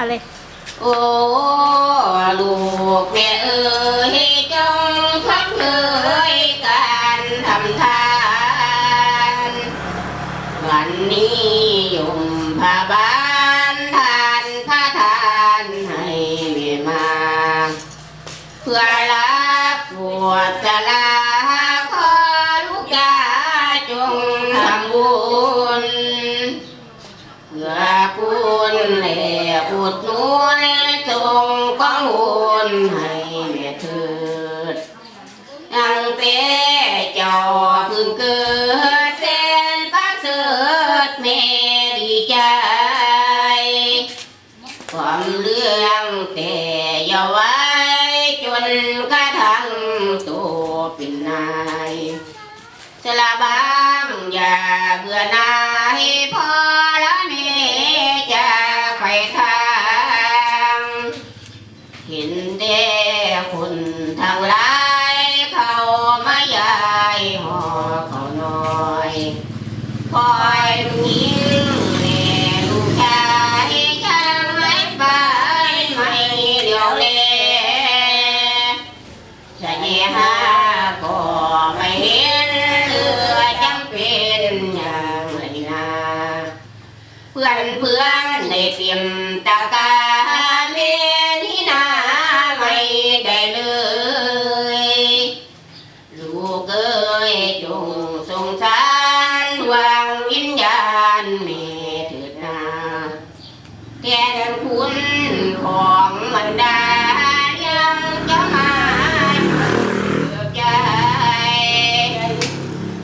อาเลยโอ้ลูกแม่เอ๋ยจงพักเคยการทำทาน วันนี้ยมพาบานทานพระทานให้เมีมา เพื่อรับปวดจะลา ดหนุนจงก้องหุนให้แม่เถิดยังเป็นเจ้าพึ่งเกิดเส้นประเสริฐแม่ดีใจ ความเรื่องแต่อย่าไว้จนกระทั่งโตเป็นนายสละบางอย่าเบื่อนายพอและเนจะไปทางเห็นเด้คน ทางหลายเขาไมายายหอเขาน้อยคอยลูกหญิงแม่ลูกชายช่างไม่ไปไม่เดียวเลยจะแย่หาก็ไม่เห็นเหลือจำเป็นอย่างไรนะเพื่อนเพื่อนในเตรียมตาตา แทนคุณของมันดายังจะมาเกิดใจ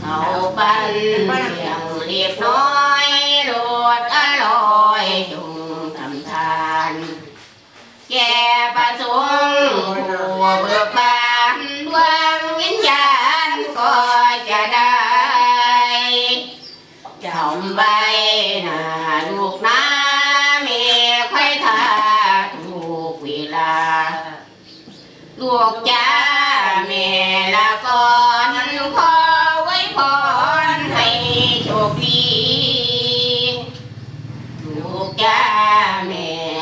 เขาปันเพียงเรียบน้อยโลดอร่อยจงทำทาน แก่ประสงค์ผู้เบิกบานดวงวิญญาณก็จะได้จำไว้ ลูกจ้าแม่ละก่อนขอไว้พรให้โชคดีลูกจ้าแม่